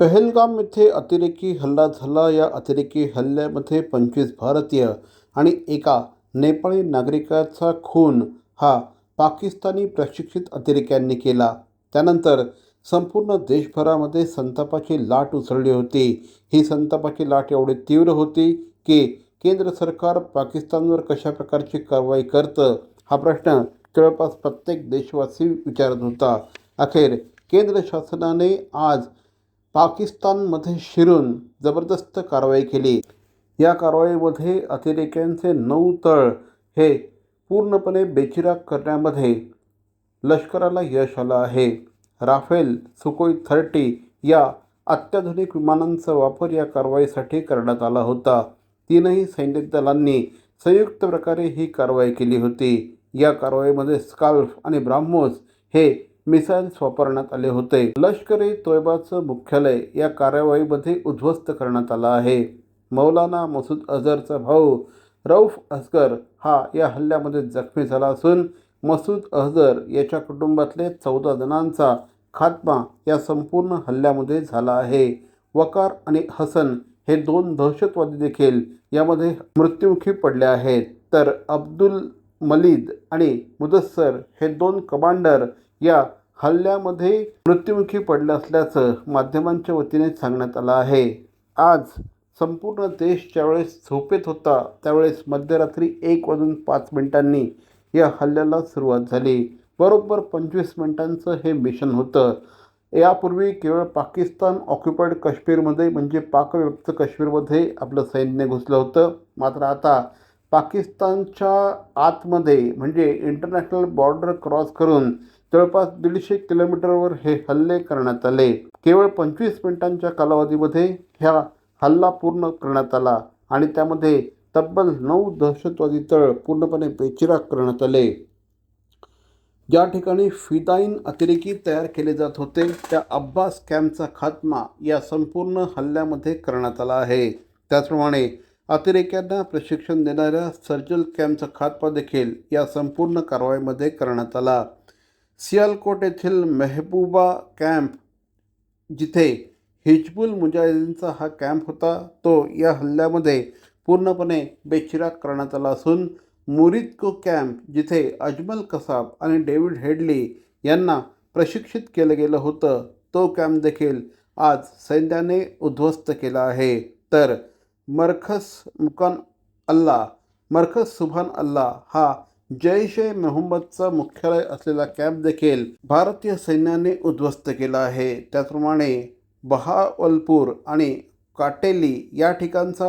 पहलगाम येथे अतिरेकी हल्ला झाला. या अतिरेकी हल्ल्यामध्ये पंचवीस भारतीय आणि एका नेपाळी नागरिकाचा खून हा पाकिस्तानी प्रशिक्षित अतिरेक्यांनी केला. त्यानंतर संपूर्ण देशभरामध्ये संतापाची लाट उसळली होती. ही संतापाची लाट एवढी तीव्र होती की केंद्र सरकार पाकिस्तानवर कशा प्रकारची कारवाई करतं हा प्रश्न जवळपास प्रत्येक देशवासी विचारत होता. अखेर केंद्र शासनाने आज पाकिस्तानमध्ये शिरून जबरदस्त कारवाई केली. या कारवाईमध्ये अतिरेक्यांचे नऊ तळ हे पूर्णपणे बेचिराग करण्यामध्ये लष्कराला यश आलं आहे. राफेल सुकोई थर्टी या अत्याधुनिक विमानांचा वापर या कारवाईसाठी करण्यात आला होता. तीनही सैनिक दलांनी संयुक्त प्रकारे ही कारवाई केली होती. या कारवाईमध्ये स्काल्फ आणि ब्राह्मोस हे मिसाईल्स वापरण्यात आले होते. लष्करी तोयबाचं मुख्यालय या कारवाईमध्ये उद्ध्वस्त करण्यात आलं आहे. मौलाना मसूद अझहरचा भाऊ रौफ असगर हा या हल्ल्यामध्ये जखमी झाला असून मसूद अझहर याच्या कुटुंबातले चौदा जणांचा खात्मा या संपूर्ण हल्ल्यामध्ये झाला आहे. वकार आणि हसन हे दोन दहशतवादी देखील यामध्ये मृत्युमुखी पडले आहेत. तर अब्दुल मलिद आणि मुदस्सर हे दोन कमांडर या हल्ल्यामध्ये मृत्युमुखी पडलं असल्याचं माध्यमांच्या वतीने सांगण्यात आलं आहे. आज संपूर्ण देश ज्यावेळेस झोपेत होता त्यावेळेस मध्यरात्री एक वाजून पाच मिनिटांनी या हल्ल्याला सुरुवात झाली. बरोबर पंचवीस मिनिटांचं हे मिशन होतं. यापूर्वी केवळ पाकिस्तान ऑक्युपाईड काश्मीरमध्ये म्हणजे पाकव्याप्त काश्मीरमध्ये आपलं सैन्य घुसलं होतं. मात्र आता पाकिस्तानच्या आतमध्ये म्हणजे इंटरनॅशनल बॉर्डर क्रॉस करून जवळपास दीडशे किलोमीटरवर हे हल्ले करण्यात आले. केवळ पंचवीस मिनिटांच्या कालावधीमध्ये ह्या हल्ला पूर्ण करण्यात आला आणि त्यामध्ये तब्बल नऊ दहशतवादी तळ पूर्णपणे बेचिराग करण्यात आले. ज्या ठिकाणी फिदाईन अतिरेकी तयार केले जात होते त्या अब्बास कॅम्पचा खात्मा या संपूर्ण हल्ल्यामध्ये करण्यात आला आहे. त्याचप्रमाणे अतिरेक्यांना प्रशिक्षण देणाऱ्या सर्जल कॅम्पचा खात्मा देखील या संपूर्ण कारवाईमध्ये करण्यात आला. सियालकोट येथील मेहबूबा कॅम्प जिथे हिजबुल मुजाहिदीनचा हा कॅम्प होता तो या हल्ल्यामध्ये पूर्णपणे बेचिराग करण्यात आला असून मुरिदको कॅम्प जिथे अजमल कसाब आणि डेव्हिड हेडली यांना प्रशिक्षित केलं गेलं होतं तो कॅम्प देखील आज सैन्याने उद्ध्वस्त केला आहे. तर मरखस मुकान अल्ला मरखस सुभान अल्ला हा जैश ए मोहम्मदचा मुख्यालय असलेला कॅम्प देखील भारतीय सैन्याने उद्ध्वस्त केला आहे. त्याचप्रमाणे बहावलपूर आणि काटेली या ठिकाणचा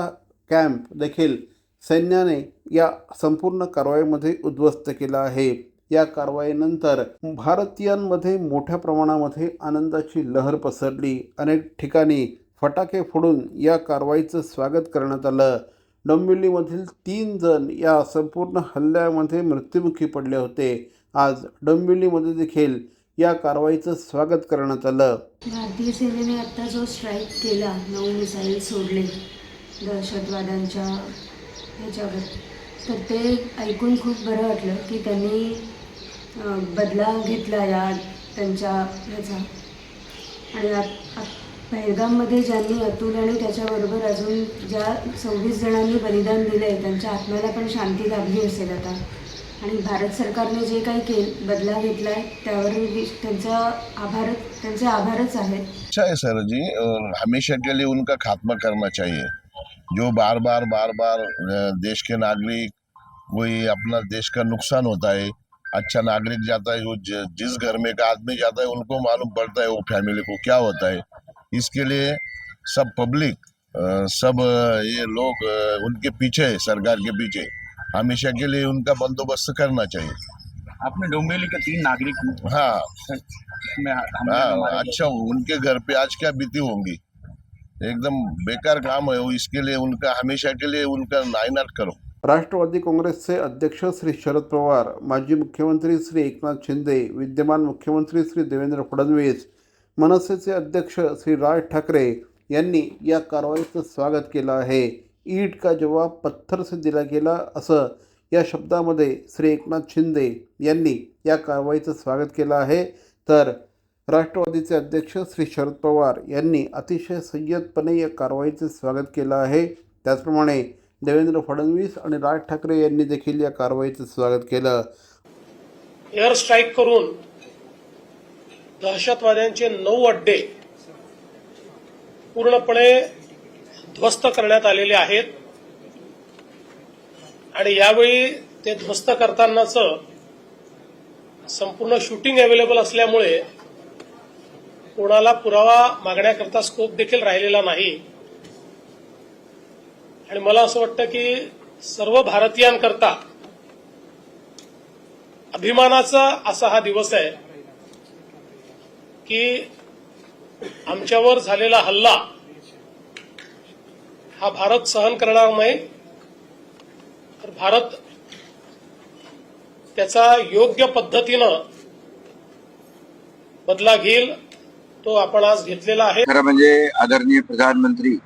कॅम्प देखील सैन्याने या संपूर्ण कारवाईमध्ये उद्ध्वस्त केला आहे. या कारवाईनंतर भारतीयांमध्ये मोठ्या प्रमाणामध्ये आनंदाची लहर पसरली. अनेक ठिकाणी फटाके फोडून या कारवाईचं स्वागत करण्यात आलं. डोंबिवलीमधील तीन जण या संपूर्ण हल्ल्यामध्ये मृत्युमुखी पडले होते. आज डोंबिवलीमध्ये देखील या कारवाईचं स्वागत करण्यात आलं. भारतीय सेनेने आत्ता जो स्ट्राईक केला नऊ मिसाईल सोडले दहशतवाद्यांच्या ह्याच्यावर. तर ते ऐकून खूप बरं वाटलं की त्यांनी बदला घेतला या त्यांच्या ह्याचा. आणि आत- पहलगाममध्ये ज्यांनी अतुल आणि त्याच्याबरोबर अजून ज्या सव्वीस जणांनी बलिदान दिलं आहे त्यांच्या आत्म्याला पण शांती लाभली असेल आता. आणि भारत सरकारने जे काही केल बदला घेतला आहे त्यावर त्यांचा आभार त्यांचे आभारच आहेत. अच्छा है सर जी हमेशा के लिए उनका खात्मा करना चाहिए. जो बार बार बार बार देश के नागरिक वही अपना देश का नुकसान होता है अच्छा नागरिक जाता है वो जिस घर में का आदमी जाता है उनको मालूम पड़ता है वो फैमिली को क्या होता है। इसके लिए सब पब्लिक सब ये लोग उनके पीछे सरकार के पीछे। हमेशा के लिए उनका बंदोबस्त करना चाहिए। आपने डोंबिवली के तीन नागरिक हाँ। में हाँ अच्छा उनके घर पे आज क्या बीती होंगी? एकदम बेकार काम है वो इसके लिए उनका हमेशा के लिए उनका नायनाट करो। राष्ट्रवादी काँग्रेसचे अध्यक्ष श्री शरद पवार माजी मुख्यमंत्री श्री एकनाथ शिंदे विद्यमान मुख्यमंत्री श्री देवेंद्र फडणवीस मनसेचे अध्यक्ष श्री राज ठाकरे यांनी या कारवाईचं स्वागत केलं आहे. ईट का जवाब पत्थर से दिला गेला असं या शब्दामध्ये श्री एकनाथ शिंदे यांनी या कारवाईचं स्वागत केलं आहे. तर राष्ट्रवादीचे अध्यक्ष श्री शरद पवार यांनी अतिशय संयतपणे या कारवाईचे स्वागत केलं आहे. त्याचप्रमाणे देवेंद्र फडणवीस आणि राज ठाकरे यांनी देखील या कारवाईचं स्वागत केलं. एअर स्ट्राईक करून दहशतवाद्यांचे नऊ अड्डे पूर्णपणे ध्वस्त करण्यात आलेले आहेत. आणि यावेळी ते ध्वस्त करतानाचं संपूर्ण शूटिंग अवेलेबल असल्यामुळे कोणाला पुरावा मागण्याकरता स्कोप देखील राहिलेला नाही. आणि मला असं वाटतं की सर्व भारतीयांकरता अभिमानाचा असा हा दिवस आहे. की आमच्यावर झालेला हल्ला हा भारत सहन करणार नाही. तर भारत त्याचा योग्य पद्धतीनं बदला घेईल तो आपण आज घेतलेला आहे. खरं म्हणजे आदरणीय प्रधानमंत्री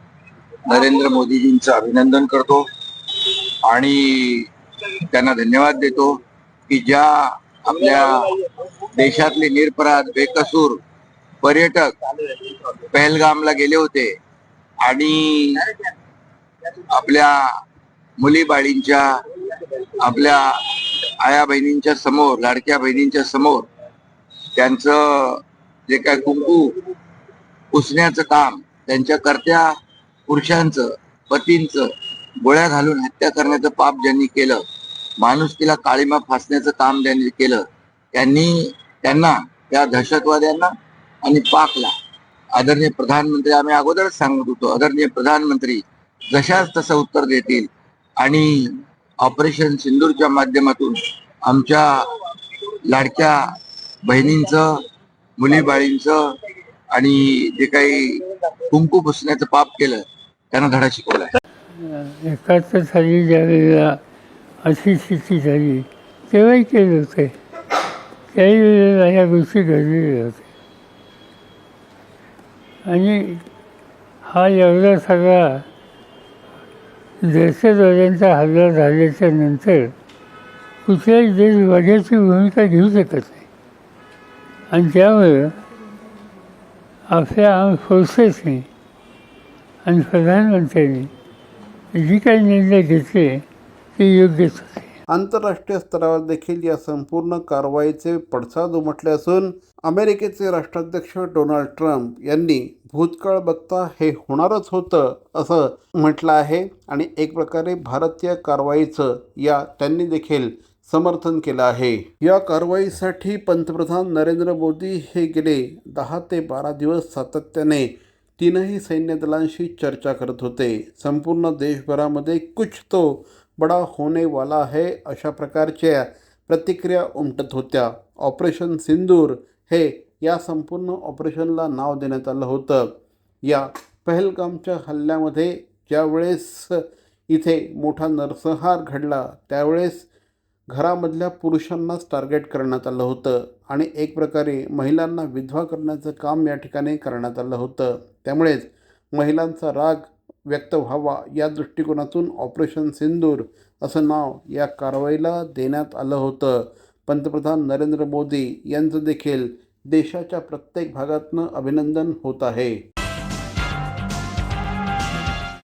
नरेंद्र मोदीजींचं अभिनंदन करतो आणि त्यांना धन्यवाद देतो की ज्या आपल्या देशातले निरपराध बेकसूर पर्यटक पहलगामला गेले होते आणि आपल्या मुली बाळींच्या आपल्या आया बहिणींच्या समोर लाडक्या बहिणींच्या समोर त्यांचं जे काय कुंकू पुसण्याचं काम त्यांच्या कर्त्या पुरुषांचं पतींचं गोळ्या घालून हत्या करण्याचं पाप ज्यांनी केलं माणुसकीला काळीमा फासण्याचं काम ज्यांनी केलं त्यांनी त्यांना त्या दहशतवाद्यांना आणि पाकला. आदरणीय प्रधानमंत्री आम्ही अगोदरच सांगत होतो आदरणीय प्रधानमंत्री जशाच तसं उत्तर देतील. आणि ऑपरेशन सिंदूरच्या माध्यमातून आमच्या लाडक्या बहिणींचं मुलीबाळींचं आणि जे काही कुंकू पुसण्याचं पाप केलं त्यांना धडा शिकवला. एकाहत्तर साली ज्यावेळेला अशी स्थिती झाली तेव्हाही केलं होते. त्याही वेळेला ह्या गोष्टी घडलेल्या होत्या आणि हा एवढा सगळा दहशतवाद्यांचा हल्ला झाल्याच्यानंतर कुठल्याही देश वाढ्याची भूमिका घेऊ शकत नाही. आणि त्यामुळं आपल्या आम फोर्सेसनी आणि प्रधानमंत्र्यांनी जी काही निर्णय घेतले ते योग्यच होते. आंतरराष्ट्रीय स्तरावर देखील या संपूर्ण कारवाईचे पडसाद उमटले असून अमेरिकेचे राष्ट्राध्यक्ष डोनाल्ड ट्रम्प यांनी भूतकाळ बघता हे होणारच होतं असं म्हटलं आहे आणि एक प्रकारे भारतीय कारवाईचं या त्यांनी देखील समर्थन केलं आहे. या कारवाईसाठी पंतप्रधान नरेंद्र मोदी हे गेले दहा ते बारा दिवस सातत्याने तीनही सैन्य दलांशी चर्चा करत होते. संपूर्ण देशभरामध्ये कुछ तो बडा होने वाला है अशा प्रकारच्या प्रतिक्रिया उमटत होत्या. ऑपरेशन सिंदूर हे या संपूर्ण ऑपरेशनला नाव देण्यात आलं होतं. या पहलगामच्या हल्ल्यामध्ये ज्यावेळेस इथे मोठा नरसंहार घडला त्यावेळेस घरामधल्या पुरुषांनाच टार्गेट करण्यात आलं होतं आणि एक प्रकारे महिलांना विधवा करण्याचं काम या ठिकाणी करण्यात आलं होतं. त्यामुळेच महिलांचा राग व्यक्त व्हावा. या दृष्टिकोनातून ऑपरेशन सिंदूर असं नाव या कारवाईला देण्यात आलं होतं. पंतप्रधान नरेंद्र मोदी यांचं देखील देशाच्या प्रत्येक भागातनं अभिनंदन होत आहे.